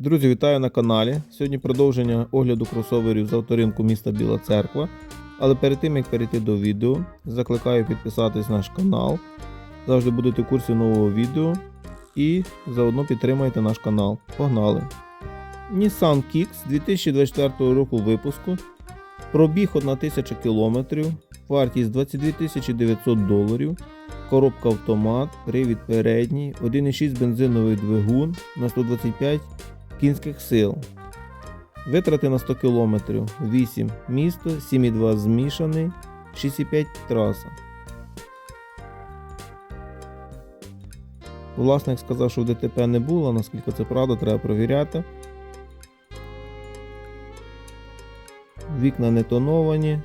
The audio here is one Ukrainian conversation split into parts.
Друзі, вітаю на каналі. Сьогодні продовження огляду кросоверів з авторинку міста Біла Церква. Але перед тим як перейти до відео, закликаю підписатись на наш канал. Завжди будете в курсі нового відео. І заодно підтримайте наш канал. Погнали! Nissan Kicks 2024 року випуску. Пробіг 1000 км, вартість 22 900 доларів, коробка автомат, привід передній, 1,6 бензиновий двигун на 125 кінських сил. Витрати на 100 км 8 місто, 7,2 змішаний, 6,5 траса. Власник сказав, що в ДТП не було, наскільки це правда, треба перевіряти. Вікна не тоновані.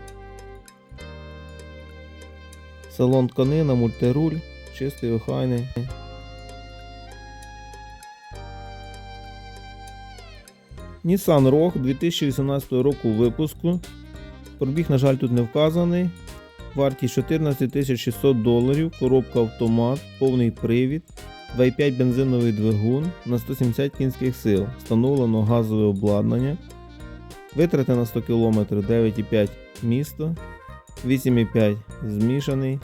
Салон тканина, мультируль, чистий охайний. Nissan Rogue 2018 року випуску. Пробіг, на жаль, тут не вказаний. Вартість 14 600 доларів, коробка автомат, повний привід, 2,5 бензиновий двигун на 170 кінських сил. Встановлено газове обладнання. Витрати на 100 км 9,5 місто, 8,5 змішаний,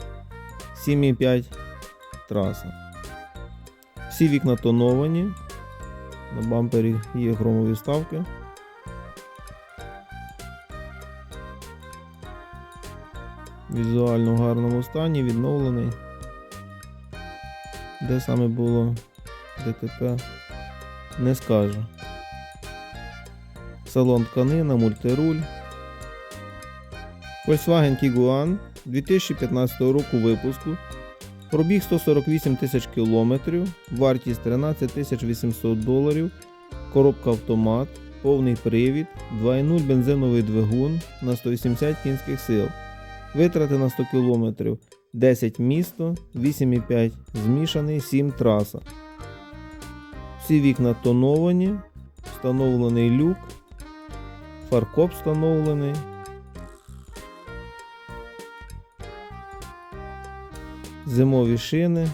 7,5 траса. Всі вікна тоновані. На бампері є хромові вставки. Візуально в гарному стані, відновлений. Де саме було ДТП, не скажу. Салон тканина, мультируль. Volkswagen Tiguan 2015 року випуску. Пробіг 148 тисяч кілометрів, вартість 13 тисяч 800 доларів, коробка автомат, повний привід, 2.0 бензиновий двигун на 180 кінських сил. Витрати на 100 км 10 місто, 8,5 змішаний, 7 траса. Всі вікна тоновані, встановлений люк, фаркоп встановлений. Зимові шини.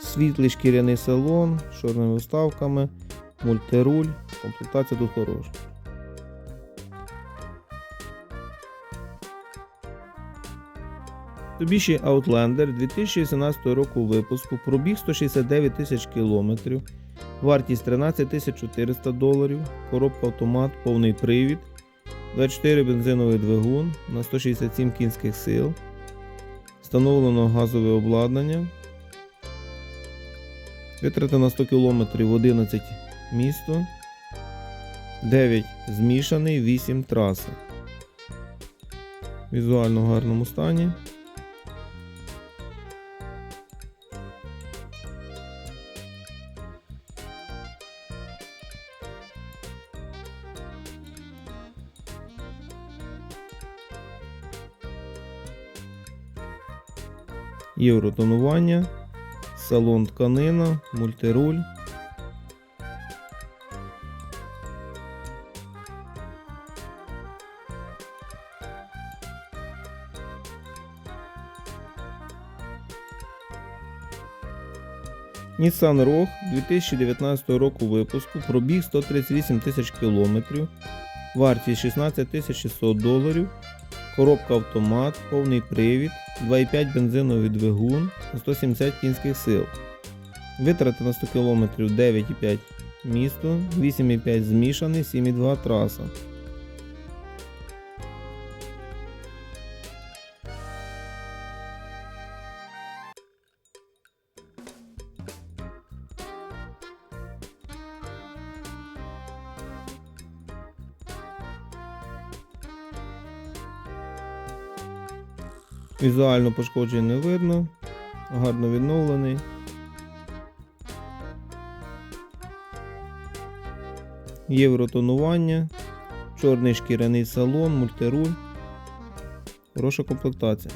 Світлий шкіряний салон з чорними вставками, мультируль, комплектація тут хороша. Mitsubishi Outlander 2018 року випуску, пробіг 169 тисяч кілометрів, вартість 13 тисяч 400 доларів, коробка автомат, повний привід, 24 бензиновий двигун на 167 кінських сил, встановлено газове обладнання, витрати на 100 км 11 місто, 9 змішаний, 8 траси. Візуально в гарному стані. Євротонування, салон тканина, мультируль. Nissan Rogue 2019 року випуску, пробіг 138 тисяч кілометрів, вартість 16 600 доларів, коробка автомат, повний привід, 2,5 бензиновий двигун на 170 кінських сил. Витрати на 100 км 9,5 місто, 8,5 змішаний, 7,2 траса. Візуально пошкоджень не видно, гарно відновлений. Євротонування, чорний шкіряний салон, мультируль. Хороша комплектація.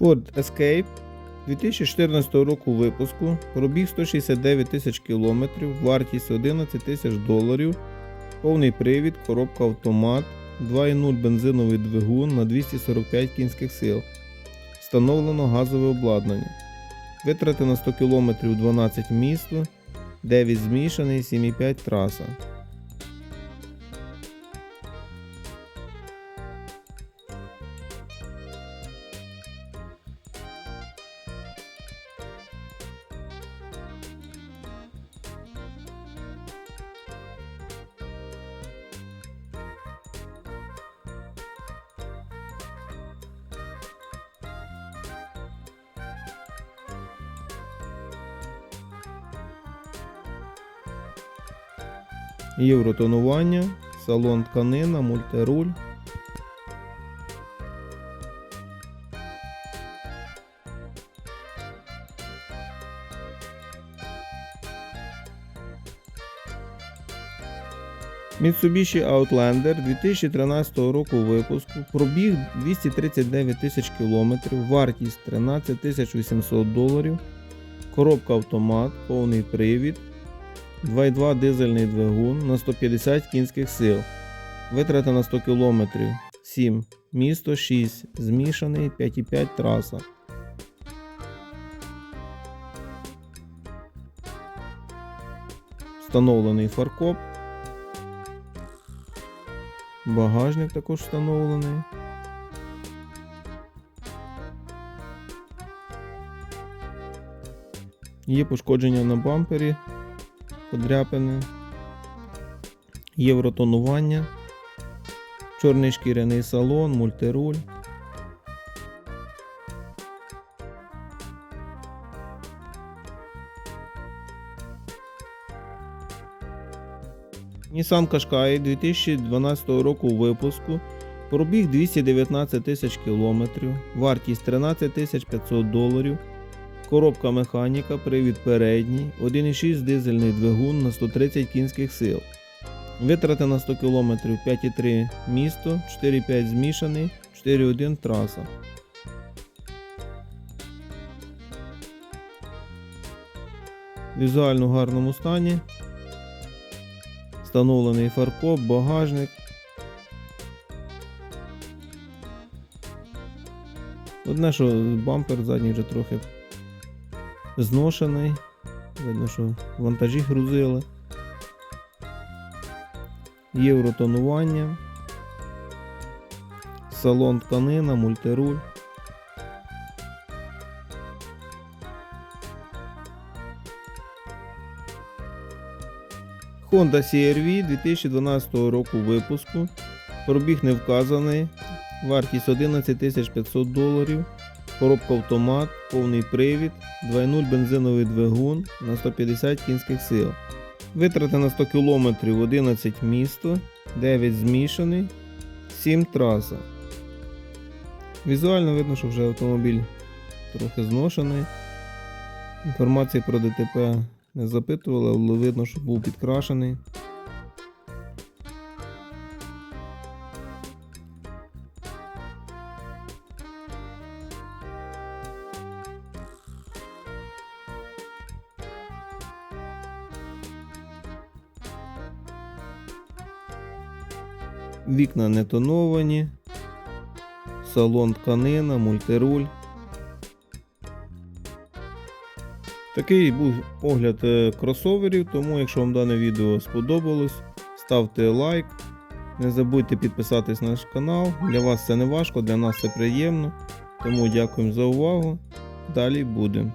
Ford Escape 2014 року випуску, пробіг 169 тисяч кілометрів, вартість 11 тисяч доларів, повний привід, коробка автомат, 2.0 бензиновий двигун на 245 кінських сил. Встановлено газове обладнання. Витрати на 100 км 12 місто, 9 змішаний, 7,5 траса. Євротонування, салон тканина, мультируль. Mitsubishi Outlander 2013 року випуску, пробіг 239 тисяч кілометрів, вартість 13 тисяч 800 доларів, коробка автомат, повний привід, 2.2 дизельний двигун на 150 кінських сил. Витрата на 100 км 7. Місто 6. Змішаний 5,5 траса. Встановлений фаркоп. Багажник також встановлений. Є пошкодження на бампері подряпини, євротонування, чорний шкіряний салон, мультируль. Nissan Qashqai 2012 року випуску. Пробіг 219 тисяч кілометрів, вартість 13 тисяч 500 доларів. Коробка механіка, привід передній, 1,6 дизельний двигун на 130 кінських сил. Витрати на 100 км 5,3 місто, 4,5 змішаний, 4,1 траса. Візуально в гарному стані. Встановлений фаркоп, багажник. Одне, що бампер задній вже трохи зношений. Видно, що вантажі грузили. Євротонування. Салон тканина, мультируль. Honda CR-V 2012 року випуску. Пробіг не вказаний. Вартість 11 500 доларів. Коробка автомат, повний привід, 2.0 бензиновий двигун на 150 кінських сил. Витрати на 100 км 11 місто, 9 змішаний, 7 траса. Візуально видно, що вже автомобіль трохи зношений. Інформації про ДТП не запитували, але видно, що був підкрашений. Вікна не тоновані, салон тканина, мультируль. Такий був огляд е, кросоверів, тому якщо вам дане відео сподобалось, ставте лайк. Не забудьте підписатись на наш канал. Для вас це не важко, для нас це приємно. Тому дякуємо за увагу. Далі будемо.